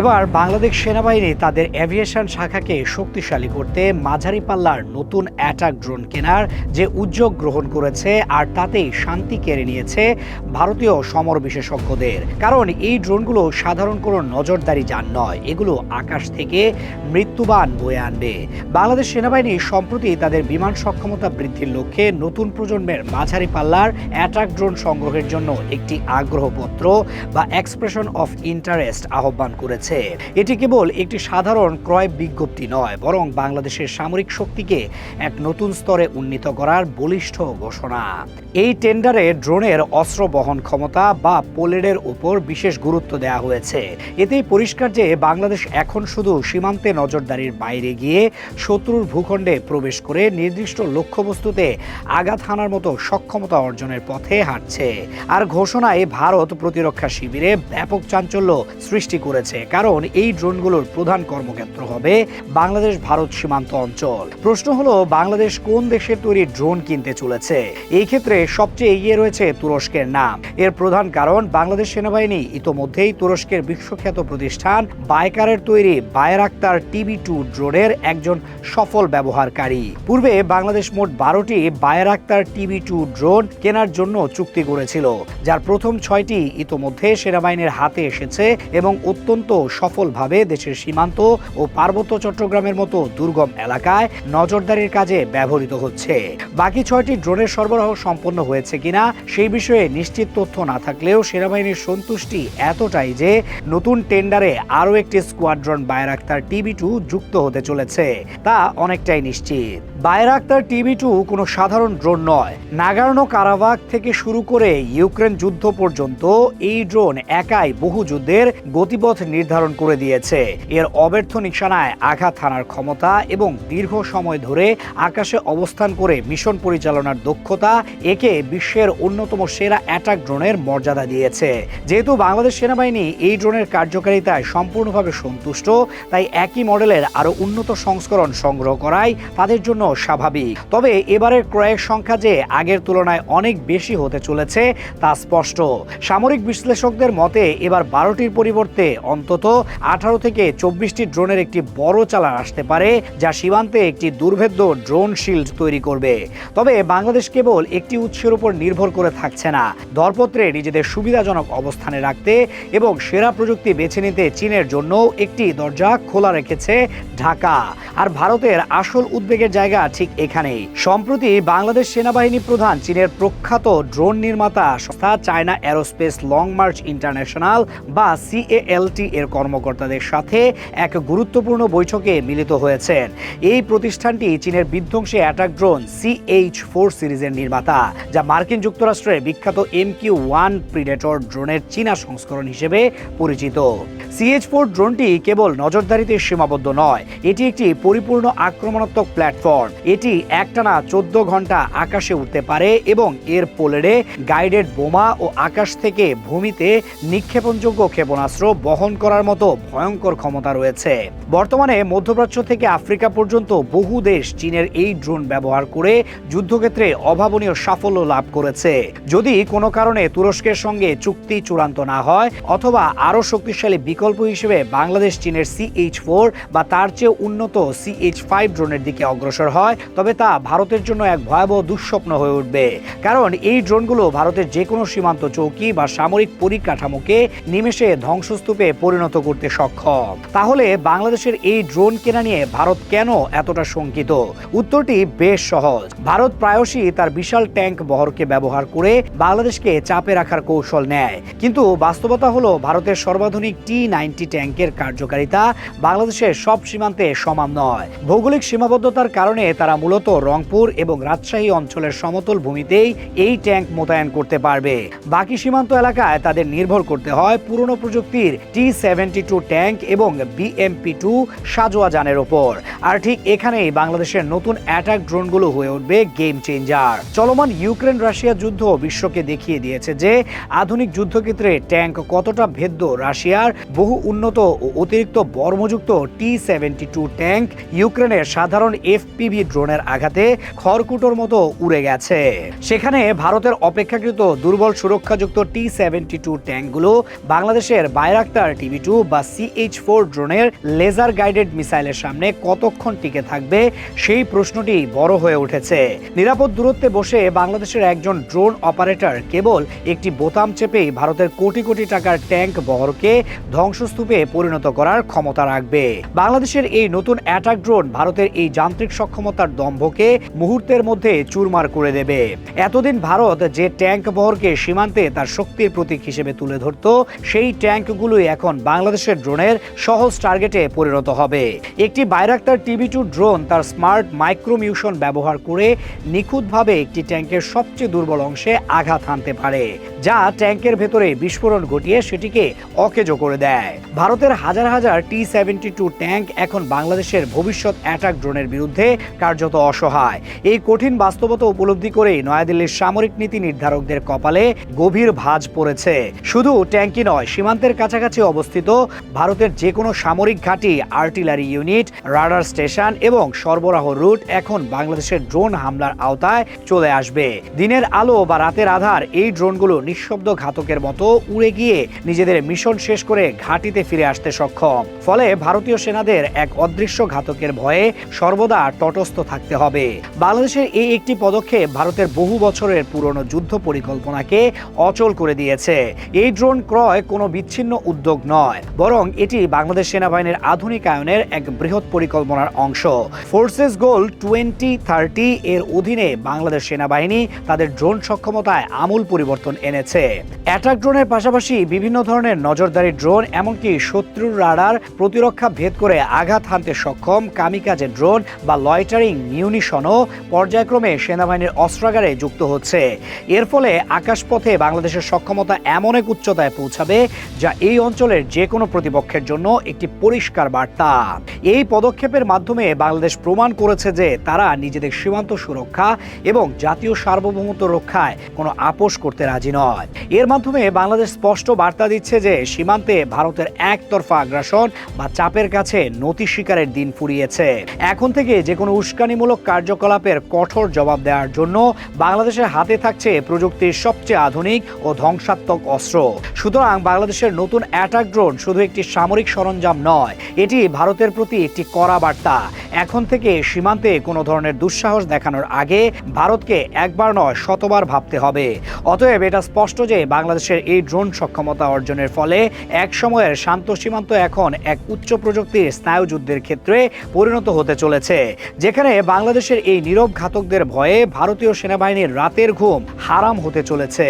এবার বাংলাদেশ সেনাবাহিনী তাদের অ্যাভিয়েশন শাখাকে শক্তিশালী করতে মাঝারি পাল্লার নতুন অ্যাটাক ড্রোন কেনার যে উদ্যোগ গ্রহণ করেছে আর তাতেই শান্তি কেড়ে নিয়েছে ভারতীয় সমর বিশেষজ্ঞদের। কারণ এই ড্রোনগুলো সাধারণ কোনো নজরদারি যান নয়, এগুলো আকাশ থেকে মৃত্যুবান বয়ে আনবে। বাংলাদেশ সেনাবাহিনী সম্প্রতি তাদের বিমান সক্ষমতা বৃদ্ধির লক্ষ্যে নতুন প্রজন্মের মাঝারি পাল্লার অ্যাটাক ড্রোন সংগ্রহের জন্য একটি আগ্রহপত্র বা এক্সপ্রেশন অফ ইন্টারেস্ট আহ্বান করেছে। এটি কেবল একটি সাধারণ ক্রয় বিজ্ঞপ্তি নয়, বরং বাংলাদেশের সামরিক শক্তিকে এক নতুন স্তরে উন্নীত করার বলিষ্ঠ ঘোষণা। এই টেন্ডারে ড্রোনের অস্ত্র বহন ক্ষমতা বা পোলেডের উপর বিশেষ গুরুত্ব দেওয়া হয়েছে। এতেই পরিষ্কার যে বাংলাদেশ এখন শুধু সীমান্তে নজরদারির বাইরে গিয়ে শত্রুর ভূখণ্ডে প্রবেশ করে নির্দিষ্ট লক্ষ্যবস্তুতে আঘাত হানার মতো সক্ষমতা অর্জনের পথে হাঁটছে। আর ঘোষণায় ভারত প্রতিরক্ষা শিবিরে ব্যাপক চাঞ্চল্য সৃষ্টি করেছে। কারণ এই ড্রোনগুলোর প্রধান কর্মক্ষেত্র হবে বাংলাদেশ ভারত সীমান্ত অঞ্চল। প্রশ্ন হলো, বাংলাদেশ কোন দেশের তৈরি ড্রোন কিনতে চলেছে? এই ক্ষেত্রে সবচেয়ে এগিয়ে রয়েছে তুরস্কের নাম। এর প্রধান কারণ, বাংলাদেশ সেনাবাহিনী ইতোমধ্যেই তুরস্কের বিশ্বখ্যাত প্রতিষ্ঠান বায়কারের তৈরি বায়রাক্তার টিভি টু ড্রোনের একজন সফল ব্যবহারকারী। পূর্বে বাংলাদেশ মোট বারোটি বায়রাক্তার টিভি টু ড্রোন কেনার জন্য চুক্তি করেছিল, যার প্রথম ছয়টি ইতোমধ্যে সেনাবাহিনীর হাতে এসেছে এবং অত্যন্ত সফলভাবে দেশের সীমান্ত ও পার্বত্য চট্টগ্রামের মতো দুর্গম এলাকায় নজরদারির কাজে ব্যবহৃত হচ্ছে। বাকি ছয়টি ড্রোনের সরবরাহ সম্পন্ন হয়েছে কিনা সেই বিষয়ে নিশ্চিত তথ্য না থাকলেও সেনাবাহিনীর সন্তুষ্টি এতটাই যে নতুন টেন্ডারে আরও একটি স্কোয়াড্রন বায়রাক্তার টিভি টু যুক্ত হতে চলেছে। তা অনেকটাই নিশ্চিত। বায়রাক্তার টিভি টু কোনো সাধারণ ড্রোন নয়। নাগার্নো কারাবাগ থেকে শুরু করে ইউক্রেন যুদ্ধ পর্যন্ত এই ড্রোন একাই বহু যুদ্ধের গতিপথ নির্ধারণ করে দিয়েছে। এর অব্যর্থ নিশানায় আঘাত হানার ক্ষমতা এবং দীর্ঘ সময় ধরে আকাশে অবস্থান করে মিশন পরিচালনার দক্ষতা একে বিশ্বের অন্যতম সেরা অ্যাটাক ড্রোনের মর্যাদা দিয়েছে। যেহেতু বাংলাদেশ সেনাবাহিনী এই ড্রোনের কার্যকারিতায় সম্পূর্ণভাবে সন্তুষ্ট, তাই একই মডেলের আরও উন্নত সংস্করণ সংগ্রহ করাই তাদের জন্য স্বাভাবিক। তবে এবারের ক্রয়ের সংখ্যা যে আগের তুলনায় অনেক বেশি হতে চলেছে তা স্পষ্ট। সামরিক বিশ্লেষকদের মতে এবার বারোটির পরিবর্তে অন্তত আঠারো থেকে চব্বিশটি ড্রোনের একটি বড় চালান আসতে পারে, যা সীমান্তে একটি দুর্ভেদ্য ড্রোন শিল্ড তৈরি করবে। তবে বাংলাদেশ কেবল একটি উৎসের উপর নির্ভর করে থাকছে না। দরপত্রে নিজেদের সুবিধাজনক অবস্থানে রাখতে এবং সেরা প্রযুক্তি বেছে নিতে চীনের জন্য একটি দরজা খোলা রেখেছে ঢাকা। আর ভারতের আসল উদ্বেগের জায়গা ঠিক এখানেই। সম্প্রতি বাংলাদেশ সেনাবাহিনী প্রধান চীনের প্রখ্যাত ড্রোন নির্মাতা সংস্থা China Aerospace Long March International বা সিএএলটি এর কর্মকর্তাদের সাথে এক গুরুত্বপূর্ণ বৈঠকে মিলিত হয়েছেন। এই প্রতিষ্ঠানটি চীনের বিধ্বংসী অ্যাটাক ড্রোন সিএইচ ফোর সিরিজের নির্মাতা, যা মার্কিন যুক্তরাষ্ট্রের বিখ্যাত এম কিউ ওয়ান প্রিডেটর ড্রোনের চীনা সংস্করণ হিসেবে পরিচিত। সিএইচ ফোর ড্রোনটি কেবল নজরদারিতে সীমাবদ্ধ নয়, এটি একটি পরিপূর্ণ আক্রমণাত্মক প্ল্যাটফর্ম। এটি একটানা চোদ্দ ঘণ্টা আকাশে উঠতে পারে এবং এর পোলেডে গাইডেড বোমা ও আকাশ থেকে ভূমিতে নিক্ষেপণযোগ্য ক্ষেপণাস্ত্র বহন করার মতো ভয়ঙ্কর ক্ষমতা রয়েছে। বর্তমানে মধ্যপ্রাচ্য থেকে আফ্রিকা পর্যন্ত বহু দেশ চীনের এই ড্রোন ব্যবহার করে যুদ্ধক্ষেত্রে অভাবনীয় সাফল্য লাভ করেছে। যদি কোনো কারণে তুরস্কের সঙ্গে চুক্তি চূড়ান্ত না হয়, অথবা আরও শক্তিশালী বিকল্প হিসেবে বাংলাদেশ চীনের সিএইচ ফোর বা তার চেয়ে উন্নত সিএইচ ফাইভ ড্রোনের দিকে অগ্রসর হয়, তবে তা ভারতের জন্য এক ভয়াবহ দুঃস্বপ্ন হয়ে উঠবে। কারণ এই ড্রোনগুলো ভারতের যে কোনো সীমান্ত চৌকি বা সামরিক পরিকাঠামোকে নিমেষে ধ্বংসস্তূপে পরিণত করতে সক্ষম। তাহলে বাংলাদেশের এই ড্রোন কেনা নিয়ে ভারত কেন এতটা শঙ্কিত? উত্তরটি বেশ সহজ। ভারত প্রায়শই তার বিশাল ট্যাঙ্ক বহরকে ব্যবহার করে বাংলাদেশকে চাপে রাখার কৌশল নেয়। কিন্তু বাস্তবতা হলো ভারতের সর্বাধুনিক টি নাইনটি ট্যাঙ্কের কার্যকারিতা বাংলাদেশের সব সীমান্তে সমান নয়। ভৌগোলিক সীমাবদ্ধতার কারণে তারা মূলত রংপুর এবং রাজশাহী অঞ্চলের সমতল ভূমিতেই এই ট্যাঙ্ক মোতায়েন করতে পারবে। বাকি সীমান্ত এলাকায় তাদের নির্ভর করতে হয় পুরনো প্রযুক্তির টি সেভেন্টি টু ট্যাঙ্ক এবং বিএমপি টু সাজোয়া যানের ওপর। আর ঠিক এখানেই বাংলাদেশের নতুন অ্যাটাক ড্রোনগুলো হয়ে উঠবে গেম চেঞ্জার। চলমান ইউক্রেন রাশিয়া যুদ্ধ বিশ্বকে দেখিয়ে দিয়েছে যে, আধুনিক যুদ্ধক্ষেত্রে ট্যাঙ্ক কতটা ভেদ্য রাশিয়ার বহু উন্নত ও অতিরিক্ত বর্মযুক্ত টি সেভেন্টি টু ট্যাঙ্ক ইউক্রেনের সাধারণ এফপিভি ড্রোনের আঘাতে খড়কুটোর মতো উড়ে গেছে। সেখানে ভারতের অপেক্ষাকৃত দুর্বল সুরক্ষাযুক্ত টি সেভেন্টি টু ট্যাঙ্কগুলো বাংলাদেশের বাইরাক্তার টিভি টু বা সিএইচ ফোর ড্রোনের লেজার গাইডেড মিসাইলের সামনে কতক্ষণ টিকে থাকবে, সেই প্রশ্নটি বড় হয়ে উঠেছে। নিরাপদ দূরত্বে বসে বাংলাদেশের একজন ড্রোন অপারেটর কেবল একটি বোতাম চেপেই ভারতের কোটি কোটি টাকার ট্যাঙ্ক বহরকে ধ্বংসস্তূপে পরিণত করার ক্ষমতা রাখবে। বাংলাদেশের এই নতুন অ্যাটাক ড্রোন ভারতের এই যান্ত্রিক সক্ষমতার দম্ভকে মুহূর্তের মধ্যে চুরমার করে দেবে। এতদিন ভারত যে ট্যাঙ্ক বহরকে সীমান্তে তার শক্তির প্রতীক হিসেবে তুলে ধরত, সেই ট্যাঙ্কগুলোই এখন বাংলাদেশের ড্রোনের সহজ টার্গেটে পরিণত হবে। একটি বাইরাক্তার টিভি টু ড্রোন তার স্মার্ট মাইক্রোমিউশন ব্যবহার করে নিখুঁতভাবে একটি ট্যাঙ্কের সবচেয়ে দুর্বল অংশে আঘাত হানতে পারে, যা ট্যাঙ্কের ভেতরে বিস্ফোরণ ঘটিয়ে সেটিকে অকেজো করে দেয়। ভারতের হাজার হাজার টি সেভেন্টি টু ট্যাঙ্ক এখন বাংলাদেশের ভবিষ্যৎ অ্যাটাক ড্রোনের বিরুদ্ধে কার্যত অসহায়। এই কঠিন বাস্তবতা উপলব্ধি করেই নয়াদিল্লির সামরিক নীতি নির্ধারকদের কপালে গভীর ভাঁজ পড়েছে। শুধু ট্যাঙ্কি নয়, সীমান্তের কাছাকাছি অবস্থিত ভারতের যে কোনো সামরিক ঘাঁটি, আর্টিলারি ইউনিট, রাডার স্টেশন এবং সরবরাহ রুট এখন বাংলাদেশের ড্রোন হামলার আওতায় চলে আসবে। দিনের আলো বা রাতের আধার এই ড্রোনগুলো নিঃশব্দ ঘাতকের মতো উড়ে গিয়ে নিজেদের মিশন শেষ করে ঘাঁটিতে ফিরে আসতে সক্ষম। ফলে ভারতীয় সেনাদের এক অদৃশ্য ঘাতকের ভয়ে সর্বদা তটস্থ থাকতে হবে। বাংলাদেশের এই একটি পদক্ষেপ ভারতের বহু বছরের পুরনো যুদ্ধ পরিকল্পনাকে অচল করে দিয়েছে। এই ড্রোন ক্রয় কোনো বিচ্ছিন্ন উদ্যোগ নয়। বরং এটি বাংলাদেশ সেনাবাহিনীর আধুনিকায়নের এক বৃহৎ পরিকল্পনার অংশ। ফোর্সেস গোল টোয়েন্টি থার্টি এর অধীনে বাংলাদেশ সেনাবাহিনী তাদের ড্রোন সক্ষমতায় আমূল পরিবর্তন এনেছে। অ্যাটাক ড্রোনের পাশাপাশি বিভিন্ন ধরনের নজরদারি ড্রোন, এমনকি শত্রুর রাডার প্রতিরক্ষা ভেদ করে আঘাত হানতে সক্ষম কামিকাজে ড্রোন বা লয়টারিং মিউনিশনও পর্যায়ক্রমে সেনাবাহিনীর অস্ত্রাগারে যুক্ত হচ্ছে। এর ফলে আকাশপথে বাংলাদেশের সক্ষমতা এমন এক উচ্চতায় পৌঁছাবে যা এই অঞ্চলের যে কোনো প্রতিপক্ষের জন্য একটি পরিষ্কার বার্তা। এই পদক্ষেপের মাধ্যমে বাংলাদেশ প্রমাণ করেছে যে তারা নিজেদের সীমান্ত সুরক্ষা এবং জাতীয় সার্বভৌমত্ব রক্ষায় কোনো আপোষ করতে রাজি নয়। এর মাধ্যমে বাংলাদেশ স্পষ্ট বার্তা দিচ্ছে যে সীমান্তে ভারতের একতরফা আগ্রাসন বা চাপের কাছে নতি স্বীকারের দিন ফুরিয়েছে। এখন থেকে যে কোনো উস্কানিমূলক কার্যকলাপের কঠোর জবাব দেওয়ার জন্য বাংলাদেশের হাতে থাকছে প্রযুক্তির সবচেয়ে আধুনিক ও ধ্বংসাত্মক অস্ত্র। সুতরাং বাংলাদেশের নতুন অ্যাটাক ড্রোন শুধু একটি সামরিক সরঞ্জাম নয়, এটি ভারতের প্রতি একটি কড়া বার্তা। এখন থেকে সীমান্তে কোনো ধরনের দুঃসাহস দেখানোর আগে ভারতকে একবার নয়, শতবার ভাবতে হবে। অতএব এটা স্পষ্ট যে বাংলাদেশের এই ড্রোন সক্ষমতা অর্জনের ফলে এক সময়ের শান্ত সীমান্ত এখন এক উচ্চ প্রযুক্তির স্নায়ুযুদ্ধের ক্ষেত্রে পরিণত হতে চলেছে, যেখানে বাংলাদেশের এই নীরব ঘাতকদের ভয়ে ভারতীয় সেনাবাহিনীর রাতের ঘুম হারাম হতে চলেছে।